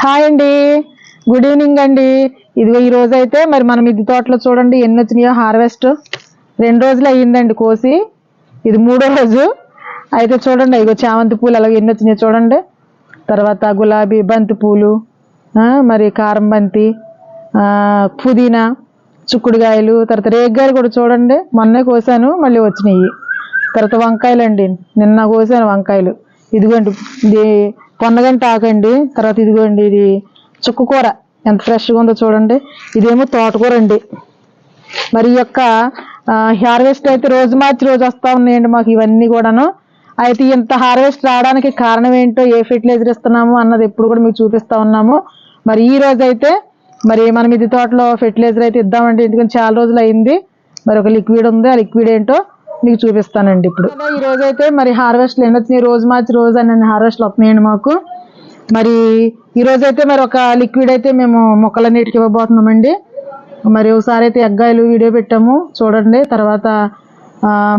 Hi అండి. Good evening అండి. ఇదిగో ఈ రోజు అయితే మరి మనం ఇది తోటలో చూడండి ఎన్ని వచ్చినాయో హార్వెస్ట్. రెండు రోజులు అయ్యిందండి కోసి. ఇది మూడో రోజు. అయితే చూడండి ఇగో చామంతి పూలు అలాగే ఎన్ని వచ్చినాయో చూడండి. తర్వాత గులాబీ బంతి పూలు మరి కారం బంతి పుదీనా చుక్కుడుకాయలు తర్వాత రేగ్గాయలు కూడా చూడండి. మొన్నే కోసాను మళ్ళీ వచ్చినాయి. తర్వాత వంకాయలు అండి నిన్న కోసాను వంకాయలు. ఇదిగోండి ఇది పొన్నగంట ఆకండి తర్వాత ఇదిగోండి ఇది చుక్కకూర. ఎంత ఫ్రెష్గా ఉందో చూడండి. ఇదేమో తోటకూర అండి మరి ఈ యొక్క హార్వెస్ట్ అయితే రోజు మార్చి రోజు వస్తూ ఉన్నాయండి మాకు ఇవన్నీ కూడాను. అయితే ఇంత హార్వెస్ట్ రావడానికి కారణం ఏంటో ఏ ఫెర్టిలైజర్ ఇస్తున్నాము అన్నది ఎప్పుడు కూడా మీకు చూపిస్తా ఉన్నాము. మరి ఈ రోజు అయితే మరి మనం ఇది తోటలో ఫెర్టిలైజర్ అయితే ఇద్దామండి. ఎందుకంటే చాలా రోజులు అయింది. మరి ఒక లిక్విడ్ ఉంది. ఆ లిక్విడ్ ఏంటో మీకు చూపిస్తానండి ఇప్పుడు. ఈ రోజు అయితే మరి హార్వెస్ట్లు ఎన్ని వచ్చినాయి రోజు మార్చి రోజు అన్ని హార్వెస్ట్లు వస్తున్నాయండి మాకు. మరి ఈ రోజు అయితే మరి ఒక లిక్విడ్ అయితే మేము మొక్కలన్నిటికి ఇవ్వబోతున్నామండి. మరి ఒకసారి అయితే ఎగ్గాయలు వీడియో పెట్టాము చూడండి. తర్వాత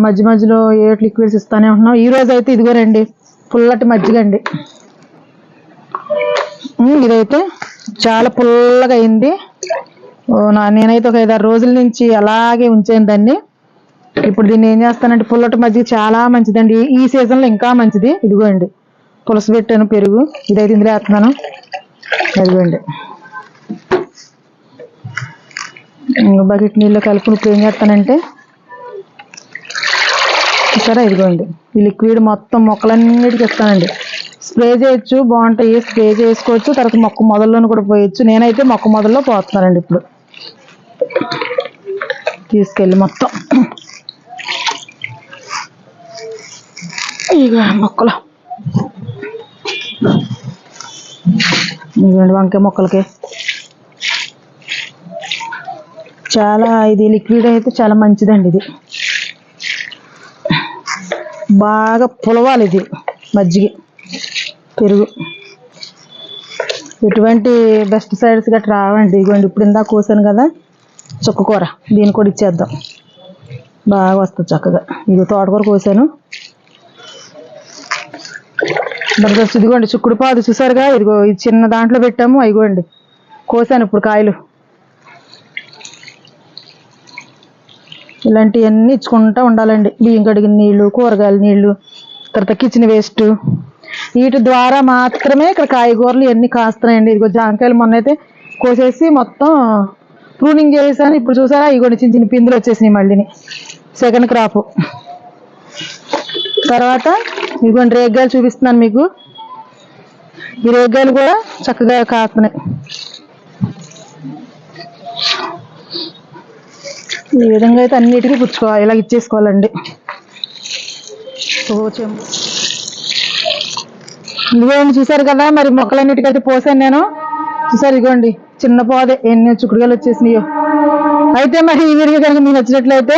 మధ్య మధ్యలో ఏ లిక్విడ్స్ ఇస్తానే ఉంటున్నాం. ఈ రోజు అయితే ఇదిగోనండి పుల్లటి మజ్జిగ అండి. ఇదైతే చాలా పుల్లగా అయింది. నేనైతే ఒక ఐదారు రోజుల నుంచి అలాగే ఉంచాను దాన్ని. ఇప్పుడు దీన్ని ఏం చేస్తానంటే పుల్లటి మజ్జిగ చాలా మంచిదండి. ఈ సీజన్లో ఇంకా మంచిది. ఇదిగోండి. పులస పెట్టాను పెరుగు. ఇదైతే ఇందులో వేస్తున్నాను. ఇదిగోండి. బకెట్ నీళ్ళు కలుపుని ఇప్పుడు ఏం చేస్తానంటే సరే ఇదిగోండి. ఈ లిక్విడ్ మొత్తం మొక్కలన్నిటికి ఇస్తానండి స్ప్రే చేయొచ్చు బాగుంటాయి. స్ప్రే చేసుకోవచ్చు. తర్వాత మొక్క మొదల్లోనూ కూడా పోయొచ్చు. నేనైతే మొక్క మొదల్లో పోతున్నానండి ఇప్పుడు. తీసుకెళ్ళి మొత్తం. ఇక మొక్కలు. ఇదిగోండి వంకాయ మొక్కలకి. చాలా ఇది లిక్విడ్ అయితే చాలా మంచిదండి ఇది. బాగా పులవాలి ఇది మజ్జిగ పెరుగు. ఎటువంటి బెస్ట్ సైడ్స్ గట్రా రావండి. ఇదిగోండి ఇప్పుడు ఇందాక కోసాను కదా చుక్కకూర దీన్ని కూడా ఇచ్చేద్దాం. బాగా వస్తుంది చక్కగా. ఇది తోటకూర కోసాను. జబర్దస్త్ ఇదిగోండి చుక్కుడు పాదు చూసారుగా? ఇదిగో ఇది చిన్న దాంట్లో పెట్టాము అయిగోండి కోసాను ఇప్పుడు కాయలు. ఇలాంటివన్నీ ఇచ్చుకుంటూ ఉండాలండి. బియ్యం కడిగిన నీళ్ళు కూరగాయల నీళ్ళు తర్వాత కిచెన్ వేస్ట్ వీటి ద్వారా మాత్రమే ఇక్కడ కాయగూరలు ఇవన్నీ కాస్తున్నాయండి. ఇదిగో జాంకాయలు మొన్న అయితే కోసేసి మొత్తం ప్రూనింగ్ చేసాను ఇప్పుడు చూసారా? ఇగోండి చిన్న చిన్న పిందులు వచ్చేసినాయి మళ్ళీని. సెకండ్ క్రాప్ తర్వాత ఇదిగోండి రేగ్గాయలు చూపిస్తున్నాను మీకు. ఈ రేగ్గాయలు కూడా చక్కగా కాస్తున్నాయి. ఈ విధంగా అయితే అన్నిటికీ పుచ్చుకోవాలి. ఇలా ఇచ్చేసుకోవాలండి. ఇదిగోండి చూసారు కదా మరి మొక్కలన్నిటికైతే పోసాను నేను. చూసారు ఇదిగోండి చిన్న పోదే ఎన్ని చుక్కుడుగాలు వచ్చేసినాయో. అయితే మరి ఈ వీడియో కనుక మీకు నచ్చినట్లయితే